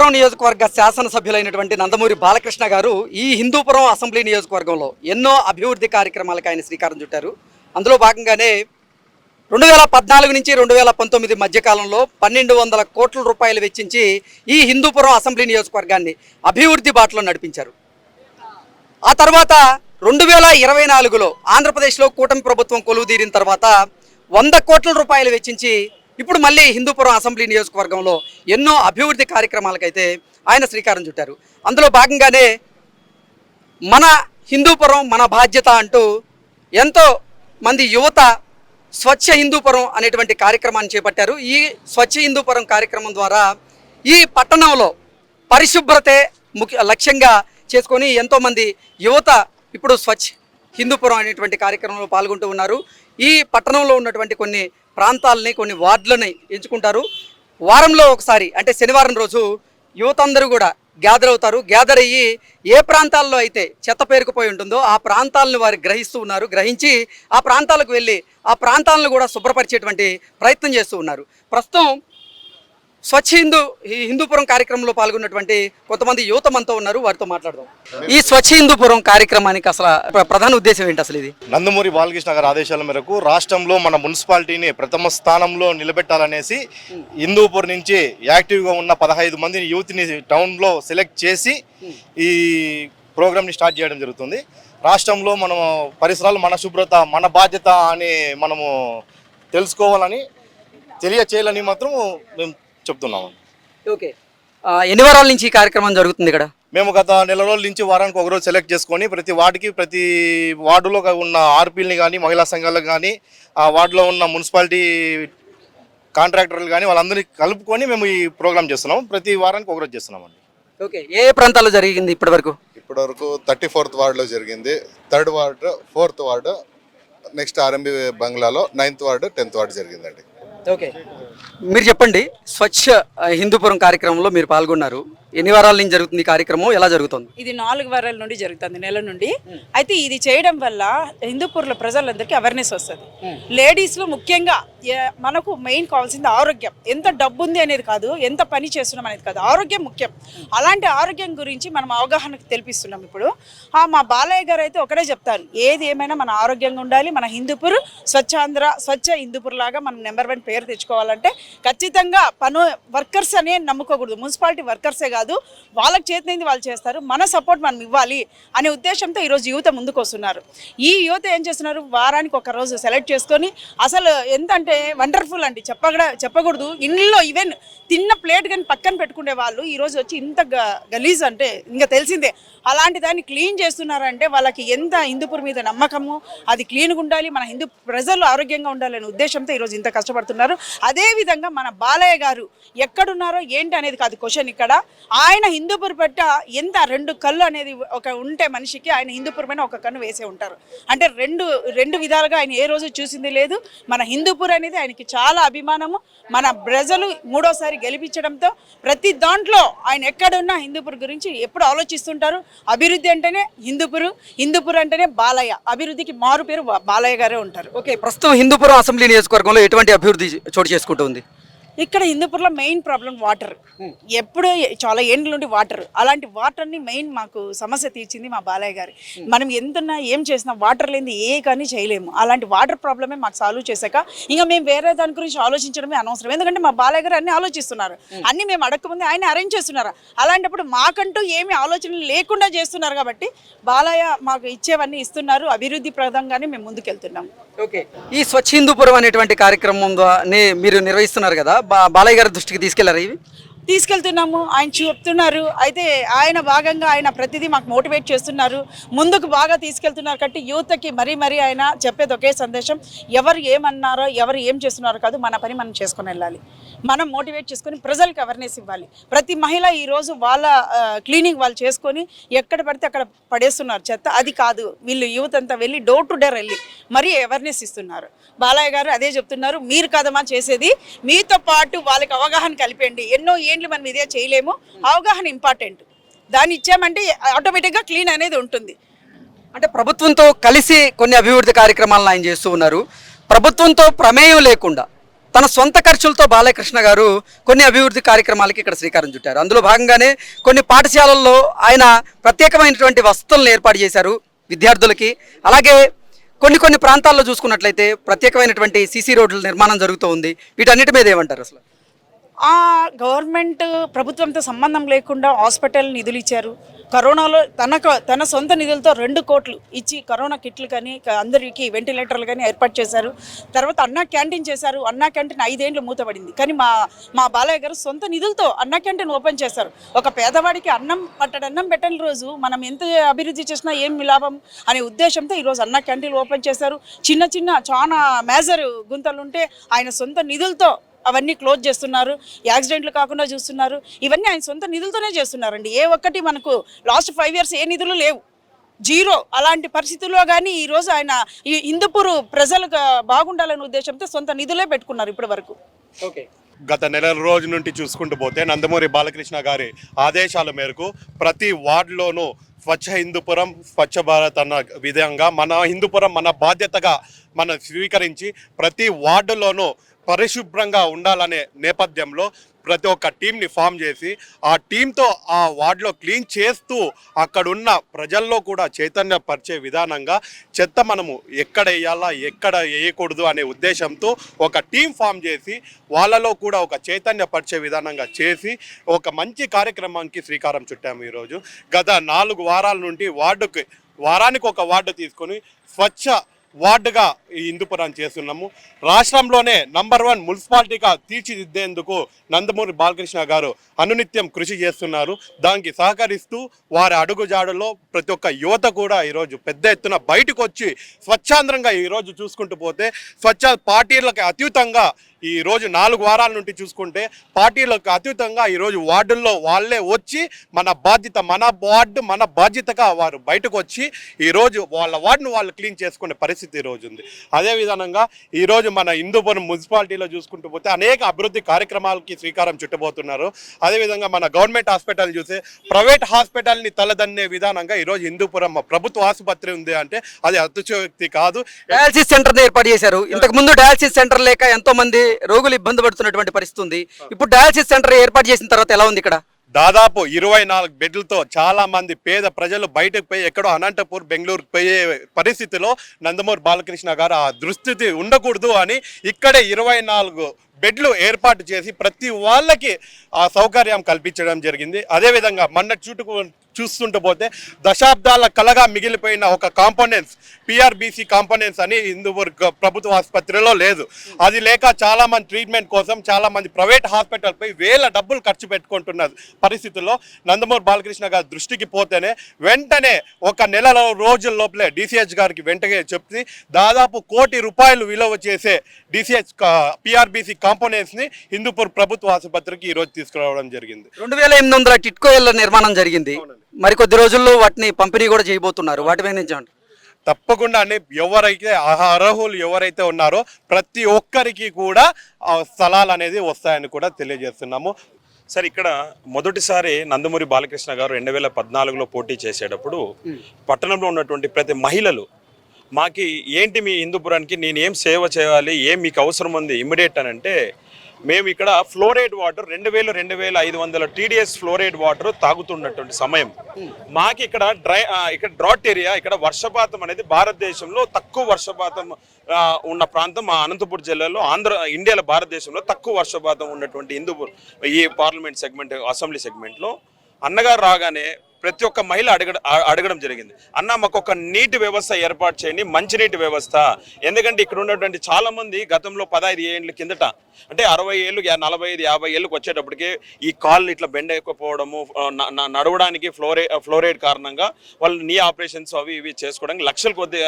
హిందూపురం నియోజకవర్గ శాసనసభ్యులైనటువంటి నందమూరి బాలకృష్ణ గారు ఈ హిందూపురం అసెంబ్లీ నియోజకవర్గంలో ఎన్నో అభివృద్ధి కార్యక్రమాలకు ఆయన శ్రీకారం చుట్టారు. అందులో భాగంగానే రెండు వేల పద్నాలుగు నుంచి రెండు వేల పంతొమ్మిది మధ్యకాలంలో పన్నెండు వందల కోట్ల రూపాయలు వెచ్చించి ఈ హిందూపురం అసెంబ్లీ నియోజకవర్గాన్ని అభివృద్ధి బాటలో నడిపించారు. ఆ తర్వాత రెండు వేల ఇరవై నాలుగులో ఆంధ్రప్రదేశ్లో కూటమి ప్రభుత్వం కొలువుదీరిన తర్వాత వంద కోట్ల రూపాయలు వెచ్చించి ఇప్పుడు మళ్ళీ హిందూపురం అసెంబ్లీ నియోజకవర్గంలో ఎన్నో అభివృద్ధి కార్యక్రమాలకైతే ఆయన శ్రీకారం చుట్టారు. అందులో భాగంగానే మన హిందూపురం మన బాధ్యత అంటూ ఎంతో మంది యువత స్వచ్ఛ హిందూపురం అనేటువంటి కార్యక్రమాన్ని చేపట్టారు. ఈ స్వచ్ఛ హిందూపురం కార్యక్రమం ద్వారా ఈ పట్టణంలో పరిశుభ్రతే ముఖ్య లక్ష్యంగా చేసుకొని ఎంతోమంది యువత ఇప్పుడు స్వచ్ఛ హిందూపురం అనేటువంటి కార్యక్రమంలో పాల్గొంటూ ఉన్నారు. ఈ పట్టణంలో ఉన్నటువంటి కొన్ని ప్రాంతాలని కొన్ని వార్డులని ఎంచుకుంటారు. వారంలో ఒకసారి అంటే శనివారం రోజు యువత అందరూ కూడా గ్యాదర్ అవుతారు. గ్యాదర్ అయ్యి ఏ ప్రాంతాల్లో అయితే చెత్త పేరుకుపోయి ఉంటుందో ఆ ప్రాంతాలను వారు గ్రహిస్తూ ఉన్నారు. గ్రహించి ఆ ప్రాంతాలకు వెళ్ళి ఆ ప్రాంతాలను కూడా శుభ్రపరిచేటువంటి ప్రయత్నం చేస్తూ ఉన్నారు. ప్రస్తుతం స్వచ్ఛ హిందూ ఈ హిందూపురం కార్యక్రమంలో పాల్గొన్నటువంటి కొంతమంది యువత మనతో ఉన్నారు వారితో మాట్లాడదాం. ఈ స్వచ్ఛ హిందూపురం కార్యక్రమానికి అసలు ప్ర- ప్రధాన ఉద్దేశం ఏంటి అసలు ఇది? నందమూరి బాలకృష్ణ గారి ఆదేశాల మేరకు రాష్ట్రంలో మన మున్సిపాలిటీని ప్రథమ స్థానంలో నిలబెట్టాలనేసి హిందూపూర్ నుంచి యాక్టివ్గా ఉన్న పదహైదు మందిని యూత్ని టౌన్లో సెలెక్ట్ చేసి ఈ ప్రోగ్రామ్ని స్టార్ట్ చేయడం జరుగుతుంది. రాష్ట్రంలో మనం పరిసరాలు మన శుభ్రత మన బాధ్యత అని మనము తెలుసుకోవాలని తెలియచేయాలని మాత్రం మేము చెప్తున్నాము ఓకే. ఎన్ని వారాల నుంచి ఈ కార్యక్రమం జరుగుతుంది ఇక్కడ? మేము గత నెల రోజుల నుంచి వారానికి ఒక రోజు సెలెక్ట్ చేసుకొని ప్రతి వార్డుకి ప్రతి వార్డులో ఉన్న ఆర్పీలని కానీ మహిళా సంఘాలకు కానీ ఆ వార్డులో ఉన్న మున్సిపాలిటీ కాంట్రాక్టర్లు కానీ వాళ్ళందరినీ కలుపుకొని మేము ఈ ప్రోగ్రామ్ చేస్తున్నాం ప్రతి వారానికి ఒక రోజు చేస్తున్నామండి. ఓకే. ఏ ప్రాంతాల్లో జరిగింది ఇప్పటి వరకు ఇప్పటివరకు థర్టీ ఫోర్త్ వార్డులో జరిగింది. Third ward fourth ward next RMB బంగ్లాలో నైన్త్ వార్డు టెన్త్ వార్డు జరిగిందండి. ఓకే. మీరు చెప్పండి స్వచ్ఛ హిందూపురం కార్యక్రమంలో మీరు పాల్గొన్నారు. ఎన్ని వారాల నుంచి జరుగుతుంది ఈ కార్యక్రమం? ఎలా జరుగుతుంది? ఇది నాలుగు వారాల నుండి జరుగుతుంది నెల నుండి. అయితే ఇది చేయడం వల్ల హిందూపూర్లో ప్రజలందరికీ అవేర్నెస్ వస్తుంది. లేడీస్లో ముఖ్యంగా మనకు మెయిన్ కావాల్సింది ఆరోగ్యం. ఎంత డబ్బు ఉంది అనేది కాదు ఎంత పని చేస్తున్నాం అనేది కాదు ఆరోగ్యం ముఖ్యం. అలాంటి ఆరోగ్యం గురించి మనం అవగాహనకు తెలిపిస్తున్నాం ఇప్పుడు. ఆ, మా బాలయ్య గారు అయితే ఒకటే చెప్తారు ఏది ఏమైనా మన ఆరోగ్యంగా ఉండాలి మన హిందూపూర్ స్వచ్ఛాంధ్ర స్వచ్ఛ హిందూపూర్ లాగా మనం నెంబర్ వన్ పేరు తెచ్చుకోవాలంటే ఖచ్చితంగా పను వర్కర్స్ అనే నమ్ముకోకూడదు. మున్సిపాలిటీ వర్కర్సే కాదు. కాదు వాళ్ళకి చేతినైంది వాళ్ళు చేస్తారు మన సపోర్ట్ మనం ఇవ్వాలి అనే ఉద్దేశంతో ఈరోజు యువత ముందుకు వస్తున్నారు ఈ యువత ఏం చేస్తున్నారు? వారానికి ఒక రోజు సెలెక్ట్ చేసుకొని అసలు ఎంత అంటే వండర్ఫుల్ అండి. చెప్పగడ చెప్పకూడదు. ఇంట్లో ఈవెన్ తిన్న ప్లేట్ కానీ పక్కన పెట్టుకునే వాళ్ళు ఈరోజు వచ్చి ఇంత గ- గలీజ్ అంటే ఇంకా తెలిసిందే. అలాంటి దాన్ని క్లీన్ చేస్తున్నారంటే వాళ్ళకి ఎంత హిందూపూర్ మీద నమ్మకము? అది క్లీన్గా ఉండాలి మన హిందూ ప్రజలు ఆరోగ్యంగా ఉండాలనే ఉద్దేశంతో ఈరోజు ఇంత కష్టపడుతున్నారు. అదేవిధంగా మన బాలయ్య గారు ఎక్కడున్నారో ఏంటి అనేది కాదు క్వశ్చన్ ఇక్కడ. ఆయన హిందూపూర్ పట్ట ఎంత రెండు కళ్ళు అనేది ఒక ఉంటే మనిషికి ఆయన హిందూపూర్ పైన ఒక కన్ను వేసే ఉంటారు. అంటే రెండు రెండు విధాలుగా ఆయన ఏ రోజు చూసింది లేదు. మన హిందూపూర్ అనేది ఆయనకి చాలా అభిమానము. మన ప్రజలు మూడోసారి గెలిపించడంతో ప్రతి దాంట్లో ఆయన ఎక్కడున్నా హిందూపూర్ గురించి ఎప్పుడు ఆలోచిస్తుంటారు. అభివృద్ధి అంటేనే హిందూపూర్ హిందూపూర్ అంటేనే బాలయ్య. అభివృద్ధికి మారు పేరు బాలయ్య గారే ఉంటారు. ఓకే ప్రస్తుతం హిందూపురం అసెంబ్లీ నియోజకవర్గంలో ఎటువంటి అభివృద్ధి చోటు చేసుకుంటుంది ఇక్కడ హిందూపూర్లో మెయిన్ ప్రాబ్లం వాటర్ ఎప్పుడు చాలా ఏండ్ల నుండి వాటర్ అలాంటి వాటర్ని మెయిన్ మాకు సమస్య తీర్చింది మా బాలయ్య గారి. మనం ఎంతున్నా ఏం చేసినా వాటర్ లేని ఏ కానీ చేయలేము. అలాంటి వాటర్ ప్రాబ్లమే మాకు సాల్వ్ చేశాక ఇంకా మేము వేరే దాని గురించి ఆలోచించడమే అనవసరం. ఎందుకంటే మా బాలయ్య గారు అన్ని ఆలోచిస్తున్నారు. అన్ని మేము అడగకముందే ఆయన అరేంజ్ చేస్తున్నారు. అలాంటప్పుడు మాకంటూ ఏమి ఆలోచనలు లేకుండా చేస్తున్నారు కాబట్టి బాలయ్య మాకు ఇచ్చేవన్నీ ఇస్తున్నారు. అభివృద్ధి ప్రదంగానే మేము ముందుకెళ్తున్నాము ఓకే. ఈ స్వచ్ఛ హిందూపురం అనేటువంటి కార్యక్రమం మీరు నిర్వహిస్తున్నారు కదా బాలయ్య గారి దృష్టికి తీసుకెళ్ళారు ఇవి? తీసుకెళ్తున్నాము. ఆయన చెప్తున్నారు. అయితే ఆయన భాగంగా ఆయన ప్రతిదీ మాకు మోటివేట్ చేస్తున్నారు. ముందుకు బాగా తీసుకెళ్తున్నారు కాబట్టి యూత్కి మరీ మరీ ఆయన చెప్పేది ఒకే సందేశం. ఎవరు ఏమన్నారో ఎవరు ఏం చేస్తున్నారో కాదు మన పని మనం చేసుకొని వెళ్ళాలి. మనం మోటివేట్ చేసుకొని ప్రజలకు అవేర్నెస్ ఇవ్వాలి. ప్రతి మహిళ ఈరోజు వాళ్ళ క్లీనింగ్ వాళ్ళు చేసుకొని ఎక్కడ పడితే అక్కడ పడేస్తున్నారు చెత్త. అది కాదు. వీళ్ళు యూత్ అంతా వెళ్ళి డోర్ టు డోర్ వెళ్ళి మరీ అవేర్నెస్ ఇస్తున్నారు. బాలయ్య గారు అదే చెప్తున్నారు. మీరు కదమా చేసేది. మీతో పాటు వాళ్ళకి అవగాహన కలిపండి ఎన్నో ఏండ్లు మనం ఇదే చేయలేము. అవగాహన ఇంపార్టెంట్. దాన్ని ఇచ్చామంటే ఆటోమేటిక్గా క్లీన్ అనేది ఉంటుంది. అంటే ప్రభుత్వంతో కలిసి కొన్ని అభివృద్ధి కార్యక్రమాలను ఆయన చేస్తూ ఉన్నారు. ప్రభుత్వంతో ప్రమేయం లేకుండా తన సొంత ఖర్చులతో బాలకృష్ణ గారు కొన్ని అభివృద్ధి కార్యక్రమాలకి ఇక్కడ శ్రీకారం చుట్టారు. అందులో భాగంగానే కొన్ని పాఠశాలల్లో ఆయన ప్రత్యేకమైనటువంటి వసతులను ఏర్పాటు చేశారు విద్యార్థులకి. అలాగే కొన్ని కొన్ని ప్రాంతాల్లో చూసుకున్నట్లయితే ప్రత్యేకమైనటువంటి సీసీ రోడ్ల నిర్మాణం జరుగుతూ ఉంది. వీటన్నిటి మీద ఏమంటారు అసలు? ఆ గవర్నమెంట్ ప్రభుత్వంతో సంబంధం లేకుండా హాస్పిటల్ నిధులు ఇచ్చారు. కరోనాలో తన తన సొంత నిధులతో రెండు కోట్లు ఇచ్చి కరోనా కిట్లు కానీ అందరికీ వెంటిలేటర్లు కానీ ఏర్పాటు చేశారు. తర్వాత అన్నా క్యాంటీన్ చేశారు. అన్నా క్యాంటీన్ ఐదేండ్లు మూతపడింది కానీ మా మా బాలయ్య గారు సొంత నిధులతో అన్నా క్యాంటీన్ ఓపెన్ చేశారు. ఒక పేదవాడికి అన్నం పట్టడి అన్నం పెట్టని రోజు మనం ఎంత అభివృద్ధి చేసినా ఏం లాభం అనే ఉద్దేశంతో ఈరోజు అన్నా క్యాంటీన్ ఓపెన్ చేశారు. చిన్న చిన్న చాలా మేజర్ గుంతలు ఉంటే ఆయన సొంత నిధులతో అవన్నీ క్లోజ్ చేస్తున్నారు యాక్సిడెంట్లు కాకుండా చూస్తున్నారు. ఇవన్నీ ఆయన సొంత నిధులతోనే చేస్తున్నారండి. ఏ ఒక్కటి మనకు లాస్ట్ ఫైవ్ ఇయర్స్ ఏ నిధులు లేవు. జీరో అలాంటి పరిస్థితుల్లో కానీ ఈరోజు ఆయన ఈ హిందూపూర్ ప్రజలకు బాగుండాలనే ఉద్దేశంతో సొంత నిధులే పెట్టుకున్నారు ఇప్పటి వరకు ఓకే. గత నెల రోజు నుండి చూసుకుంటూ పోతే నందమూరి బాలకృష్ణ గారి ఆదేశాల మేరకు ప్రతి వార్డులోనూ స్వచ్ఛ హిందూపురం స్వచ్ఛ భారత్ అన్న విధంగా మన హిందూపురం మన బాధ్యతగా మనం స్వీకరించి ప్రతి వార్డులోనూ పరిశుభ్రంగా ఉండాలనే నేపథ్యంలో ప్రతి ఒక్క టీంని ఫామ్ చేసి ఆ టీంతో ఆ వార్డులో క్లీన్ చేస్తూ అక్కడున్న ప్రజల్లో కూడా చైతన్యపరిచే విధానంగా చెత్త మనము ఎక్కడ వేయాలా ఎక్కడ వేయకూడదు అనే ఉద్దేశంతో ఒక టీం ఫామ్ చేసి వాళ్ళలో కూడా ఒక చైతన్యపరిచే విధానంగా చేసి ఒక మంచి కార్యక్రమానికి శ్రీకారం చుట్టాము ఈరోజు. గత నాలుగు వారాల నుండి వార్డుకి వారానికి ఒక వార్డు తీసుకొని స్వచ్ఛ వార్డుగా ఈ ఇందుపురం చేస్తున్నాము. రాష్ట్రంలోనే నంబర్ వన్ మున్సిపాలిటీగా తీర్చిదిద్దేందుకు నందమూరి బాలకృష్ణ గారు అనునిత్యం కృషి చేస్తున్నారు. దానికి సహకరిస్తూ వారి అడుగుజాడులో ప్రతి ఒక్క యువత కూడా ఈరోజు పెద్ద ఎత్తున బయటకు వచ్చి స్వచ్ఛాంద్రంగా ఈరోజు చూసుకుంటూ పోతే స్వచ్ఛ పార్టీలకు అతీతంగా ఈ రోజు నాలుగు వారాల నుండి చూసుకుంటే పార్టీలకు అతీతంగా ఈరోజు వార్డుల్లో వాళ్ళే వచ్చి మన బాధ్యత మన వార్డు మన బాధ్యతగా వారు బయటకు వచ్చి ఈరోజు వాళ్ళ వార్డును వాళ్ళు క్లీన్ చేసుకునే పరిస్థితి ఈరోజు ఉంది. అదేవిధంగా ఈరోజు మన హిందూపురం మున్సిపాలిటీలో చూసుకుంటూ పోతే అనేక అభివృద్ధి కార్యక్రమాలకి శ్రీకారం చుట్టబోతున్నారు. అదేవిధంగా మన గవర్నమెంట్ హాస్పిటల్ చూస్తే ప్రైవేట్ హాస్పిటల్ని తలదన్నే విధానంగా ఈరోజు హిందూపురం ప్రభుత్వ ఆసుపత్రి ఉంది అంటే అది అతిశయోక్తి కాదు. డయాలసిస్ సెంటర్ ఏర్పాటు చేశారు. ఇంతకు ముందు డయాలసిస్ సెంటర్ లేక ఎంతో మంది రోగులు ఇబ్బంది పడుతున్నటువంటి పరిస్థితి ఉంది. ఇప్పుడు డయాలసిస్ సెంటర్ ఏర్పాటు చేసిన తర్వాత ఎలా ఉంది ఇక్కడ? దాదాపు ఇరవై నాలుగు బెడ్లతో చాలా మంది పేద ప్రజలు బయటకు పోయి ఎక్కడో అనంతపూర్ బెంగళూరు పోయే పరిస్థితిలో నందమూరి బాలకృష్ణ గారు ఆ దుస్థితి ఉండకూడదు అని ఇక్కడే ఇరవై నాలుగు బెడ్లు ఏర్పాటు చేసి ప్రతి వాళ్ళకి ఆ సౌకర్యం కల్పించడం జరిగింది. అదేవిధంగా మొన్న చుట్టుకు చూస్తుంటూ పోతే దశాబ్దాల కలగా మిగిలిపోయిన ఒక కాంపోనెంట్స్ పిఆర్బీసీ కాంపోనెంట్స్ అని ఇందువర్ ప్రభుత్వ ఆసుపత్రిలో లేదు. అది లేక చాలామంది ట్రీట్మెంట్ కోసం చాలామంది ప్రైవేట్ హాస్పిటల్ పై వేల డబ్బులు ఖర్చు పెట్టుకుంటున్న పరిస్థితుల్లో నందమూరి బాలకృష్ణ గారి దృష్టికి పోతేనే వెంటనే ఒక నెల రోజుల లోపలే డిసిహెచ్ గారికి వెంటనే చెప్పి దాదాపు కోటి రూపాయలు విలువ చేసే డిసిహెచ్ పిఆర్బీసీ కాంపోనెంట్స్ని హిందూపూర్ ప్రభుత్వ ఆసుపత్రికి ఈ రోజు తీసుకురావడం జరిగింది. రెండు వేల ఎనిమిది వందల టిట్కో ఇళ్ళ నిర్మాణం జరిగింది. మరి కొద్ది రోజుల్లో వాటిని పంపిణీ కూడా చేయబోతున్నారు. వాటి మీద నుంచి? తప్పకుండా అండి. ఎవరైతే అహ- అర్హులు ఎవరైతే ఉన్నారో ప్రతి ఒక్కరికి కూడా ఆ స్థలాలు అనేది వస్తాయని కూడా తెలియజేస్తున్నాము. సార్ ఇక్కడ మొదటిసారి నందమూరి బాలకృష్ణ గారు రెండు వేల పద్నాలుగులో పోటీ చేసేటప్పుడు పట్టణంలో ఉన్నటువంటి ప్రతి మహిళలు మాకి ఏంటి మీ హిందూపురానికి నేను ఏం సేవ చేయాలి ఏం మీకు అవసరం ఉంది ఇమ్మీడియట్ అని అంటే మేము ఇక్కడ ఫ్లోరైడ్ వాటర్ రెండు వేలు రెండు వేల ఐదు వందల టీడీఎస్ ఫ్లోరైడ్ వాటర్ తాగుతున్నటువంటి సమయం. మాకు ఇక్కడ డ్రై ఇక్కడ డ్రాట్ ఏరియా ఇక్కడ వర్షపాతం అనేది భారతదేశంలో తక్కువ వర్షపాతం ఉన్న ప్రాంతం మా అనంతపురం జిల్లాలో ఆంధ్ర ఇండియాలో భారతదేశంలో తక్కువ వర్షపాతం ఉన్నటువంటి హిందూపూర్ ఈ పార్లమెంట్ సెగ్మెంట్ అసెంబ్లీ సెగ్మెంట్లో. అన్నగారు రాగానే ప్రతి ఒక్క మహిళ అడగ అడగడం జరిగింది. అన్న మాకు ఒక నీటి వ్యవస్థ ఏర్పాటు చేయండి మంచినీటి వ్యవస్థ. ఎందుకంటే ఇక్కడ ఉన్నటువంటి చాలా మంది గతంలో పదహైదు ఏళ్ళ కిందట అంటే అరవై ఏళ్ళు నలభై ఐదు యాభై ఏళ్ళకి వచ్చేటప్పటికి ఈ కాళ్ళు ఇట్లా బెండ్ అయిపోవడము నడవడానికి ఫ్లోరే ఫ్లోరైడ్ కారణంగా వాళ్ళు నీ ఆపరేషన్స్ అవి ఇవి చేసుకోవడానికి లక్షల కొద్ది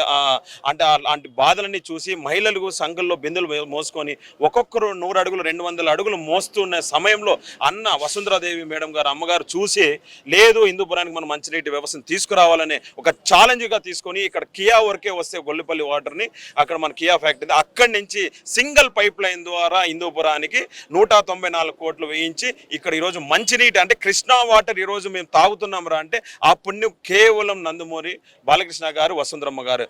అంటే అలాంటి బాధలన్నీ చూసి మహిళలు సంఘంలో బిందులు మోసుకొని ఒక్కొక్కరు నూరు అడుగులు రెండు వందల అడుగులు మోస్తున్న సమయంలో అన్న వసుంధరాదేవి మేడం గారు అమ్మగారు చూసి లేదు హిందూపురానికి మనం మంచినీటి వ్యవస్థను తీసుకురావాలనే ఒక ఛాలెంజ్గా తీసుకొని ఇక్కడ కియా వరకే వస్తే గొల్లిపల్లి వాటర్ని అక్కడ మన కియా ఫ్యాక్టరీ అక్కడి నుంచి సింగిల్ పైప్ లైన్ ద్వారా హిందూపురానికి నూట తొంభై నాలుగు కోట్లు వేయించి ఇక్కడ ఈరోజు మంచినీటి అంటే కృష్ణా వాటర్ ఈరోజు మేము తాగుతున్నాం రా అంటే ఆ పుణ్యం కేవలం నందమూరి బాలకృష్ణ గారు వసుంధరమ్మ గారు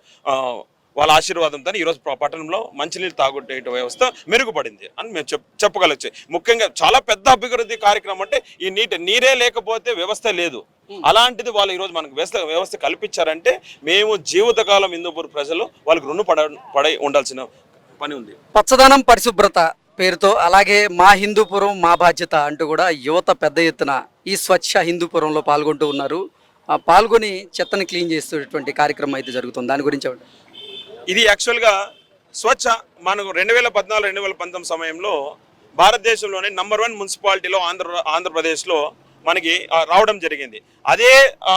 వాళ్ళ ఆశీర్వాదంతో ఈరోజు పట్టణంలో మంచినీళ్ళు తాగుట్టే వ్యవస్థ మెరుగుపడింది అని మేము చెప్ చెప్పగలచ్చు. ముఖ్యంగా చాలా పెద్ద అభివృద్ధి కార్యక్రమం అంటే ఈ నీటి నీరే లేకపోతే వ్యవస్థ లేదు. అలాంటిది వాళ్ళు ఈరోజు మనకు వ్యవస్థ వ్యవస్థ కల్పించారంటే మేము జీవితకాలం హిందూపూర్ ప్రజలు వాళ్ళకి రుణ పడ పడై ఉండాల్సిన పని ఉంది. పచ్చదనం పరిశుభ్రత పేరుతో అలాగే మా హిందూపురం మా బాధ్యత అంటూ కూడా యువత పెద్ద ఎత్తున ఈ స్వచ్ఛ హిందూపురంలో పాల్గొంటూ ఉన్నారు. పాల్గొని చెత్తని క్లీన్ చేసేటువంటి కార్యక్రమం అయితే జరుగుతుంది. దాని గురించి? ఇది యాక్చువల్గా స్వచ్ఛ మనకు రెండు వేల పద్నాలుగు రెండు వేల పంతొమ్మిది సమయంలో భారతదేశంలోనే నంబర్ వన్ మున్సిపాలిటీలో ఆంధ్ర ఆంధ్రప్రదేశ్లో మనకి రావడం జరిగింది. అదే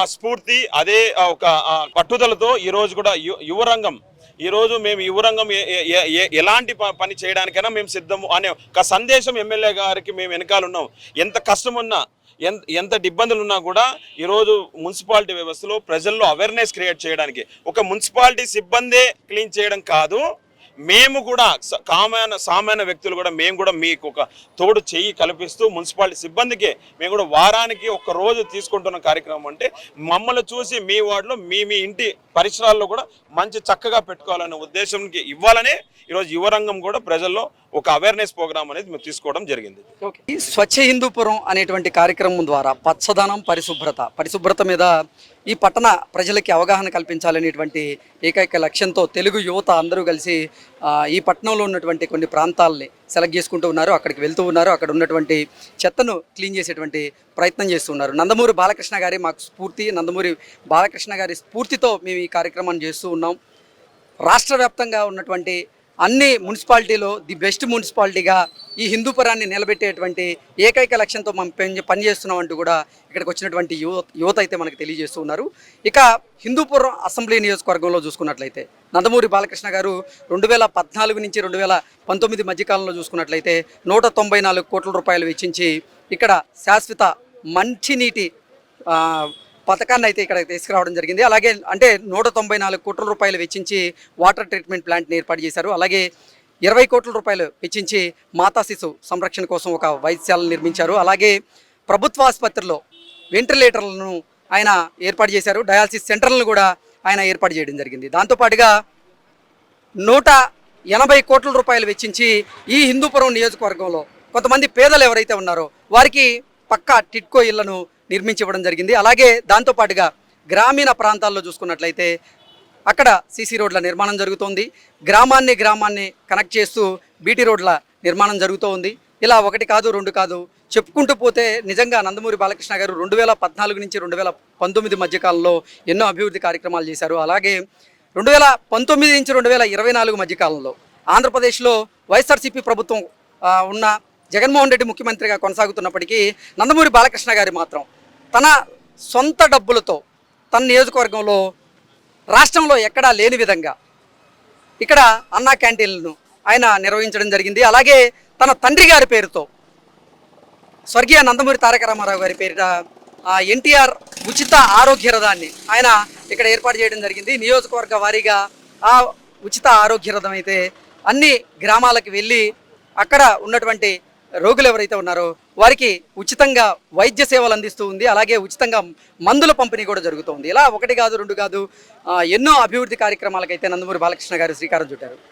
స్ఫూర్తి అదే ఒక పట్టుదలతో ఈరోజు కూడా యు- యువరంగం ఈరోజు మేము యువరంగం ఏ- ఎలాంటి ప- పని చేయడానికైనా మేము సిద్ధము అనే ఒక సందేశం ఎమ్మెల్యే గారికి మేము వెనకాల ఉన్నాం. ఎంత కష్టం ఉన్నా ఎంత ఎంత ఇబ్బందులు ఉన్నా కూడా ఈరోజు మున్సిపాలిటీ వ్యవస్థలో ప్రజల్లో అవేర్నెస్ క్రియేట్ చేయడానికి ఒక మున్సిపాలిటీ సిబ్బందే క్లీన్ చేయడం కాదు మేము కూడా స- సామాన్య వ్యక్తులు కూడా మేము కూడా మీకు ఒక తోడు చెయ్యి కల్పిస్తూ మున్సిపాలిటీ సిబ్బందికి మేము కూడా వారానికి ఒక రోజు తీసుకుంటున్న కార్యక్రమం అంటే మమ్మల్ని చూసి మీ వార్డులో మీ మీ ఇంటి పరిసరాల్లో కూడా మంచి చక్కగా పెట్టుకోవాలనే ఉద్దేశంకి ఇవ్వాలనే ఈరోజు యువరంగం కూడా ప్రజల్లో ఒక అవేర్నెస్ ప్రోగ్రామ్ అనేది మేము తీసుకోవడం జరిగింది. ఈ స్వచ్ఛ హిందూపురం అనేటువంటి కార్యక్రమం ద్వారా పచ్చదనం పరిశుభ్రత పరిశుభ్రత మీద ఈ పట్టణ ప్రజలకి అవగాహన కల్పించాలనేటువంటి ఏకైక లక్ష్యంతో తెలుగు యువత అందరూ కలిసి ఈ పట్టణంలో ఉన్నటువంటి కొన్ని ప్రాంతాలని సెలెక్ట్ చేసుకుంటూ ఉన్నారు అక్కడికి వెళ్తూ ఉన్నారు అక్కడ ఉన్నటువంటి చెత్తను క్లీన్ చేసేటువంటి ప్రయత్నం చేస్తున్నారు నందమూరి బాలకృష్ణ గారి మాకు స్ఫూర్తి నందమూరి బాలకృష్ణ గారి స్ఫూర్తితో మేము ఈ కార్యక్రమాన్ని చేస్తూ ఉన్నాం. రాష్ట్ర వ్యాప్తంగా ఉన్నటువంటి అన్ని మున్సిపాలిటీలో ది బెస్ట్ మున్సిపాలిటీగా ఈ హిందూపురాన్ని నిలబెట్టేటువంటి ఏకైక లక్ష్యంతో మనం పని పనిచేస్తున్నాం అంటూ కూడా ఇక్కడికి వచ్చినటువంటి యువత యువత అయితే మనకు తెలియజేస్తూ ఉన్నారు. ఇక హిందూపురం అసెంబ్లీ నియోజకవర్గంలో చూసుకున్నట్లయితే నందమూరి బాలకృష్ణ గారు రెండు వేల పద్నాలుగు నుంచి రెండు వేల పంతొమ్మిది మధ్యకాలంలో చూసుకున్నట్లయితే నూట తొంభై నాలుగు కోట్ల రూపాయలు వెచ్చించి ఇక్కడ శాశ్వత మంచినీటి పథకాన్ని అయితే ఇక్కడ తీసుకురావడం జరిగింది. అలాగే అంటే నూట తొంభై నాలుగు కోట్ల రూపాయలు వెచ్చించి వాటర్ ట్రీట్మెంట్ ప్లాంట్ని ఏర్పాటు చేశారు. అలాగే ఇరవై కోట్ల రూపాయలు వెచ్చించి మాతా శిశు సంరక్షణ కోసం ఒక వైద్యశాలను నిర్మించారు. అలాగే ప్రభుత్వ ఆసుపత్రిలో వెంటిలేటర్లను ఆయన ఏర్పాటు చేశారు. డయాలసిస్ సెంటర్లను కూడా ఆయన ఏర్పాటు చేయడం జరిగింది. దాంతోపాటుగా నూట ఎనభై కోట్ల రూపాయలు వెచ్చించి ఈ హిందూపురం నియోజకవర్గంలో కొంతమంది పేదలు ఎవరైతే ఉన్నారో వారికి పక్కా టిట్కో ఇళ్ళను నిర్మించివ్వడం జరిగింది. అలాగే దాంతోపాటుగా గ్రామీణ ప్రాంతాల్లో చూసుకున్నట్లయితే అక్కడ సీసీ రోడ్ల నిర్మాణం జరుగుతోంది. గ్రామాన్ని గ్రామాన్ని కనెక్ట్ చేస్తూ బీటీ రోడ్ల నిర్మాణం జరుగుతూ ఉంది ఇలా ఒకటి కాదు రెండు కాదు చెప్పుకుంటూ పోతే నిజంగా నందమూరి బాలకృష్ణ గారు రెండు వేల పద్నాలుగు నుంచి రెండు వేల పంతొమ్మిది మధ్యకాలంలో ఎన్నో అభివృద్ధి కార్యక్రమాలు చేశారు. అలాగే రెండు వేల పంతొమ్మిది నుంచి రెండు వేల ఇరవై నాలుగు మధ్యకాలంలో ఆంధ్రప్రదేశ్లో వైఎస్ఆర్సీపీ ప్రభుత్వం ఉన్న జగన్మోహన్ రెడ్డి ముఖ్యమంత్రిగా కొనసాగుతున్నప్పటికీ నందమూరి బాలకృష్ణ గారి మాత్రం తన సొంత డబ్బులతో తన నియోజకవర్గంలో రాష్ట్రంలో ఎక్కడా లేని విధంగా ఇక్కడ అన్నా క్యాంటీన్లను ఆయన నిర్వహించడం జరిగింది. అలాగే తన తండ్రి గారి పేరుతో స్వర్గీయ నందమూరి తారక రామారావు గారి పేరిట ఎన్టీఆర్ ఉచిత ఆరోగ్య రథాన్ని ఆయన ఇక్కడ ఏర్పాటు చేయడం జరిగింది. నియోజకవర్గ వారీగా ఆ ఉచిత ఆరోగ్య రథం అయితే అన్ని గ్రామాలకు వెళ్ళి అక్కడ ఉన్నటువంటి రోగులు ఎవరైతే ఉన్నారో వారికి ఉచితంగా వైద్య సేవలు అందిస్తూ ఉంది. అలాగే ఉచితంగా మందుల పంపిణీ కూడా జరుగుతుంది ఇలా ఒకటి కాదు రెండు కాదు ఎన్నో అభివృద్ధి కార్యక్రమాలకైతే నందమూరి బాలకృష్ణ గారు శ్రీకారం చుట్టారు.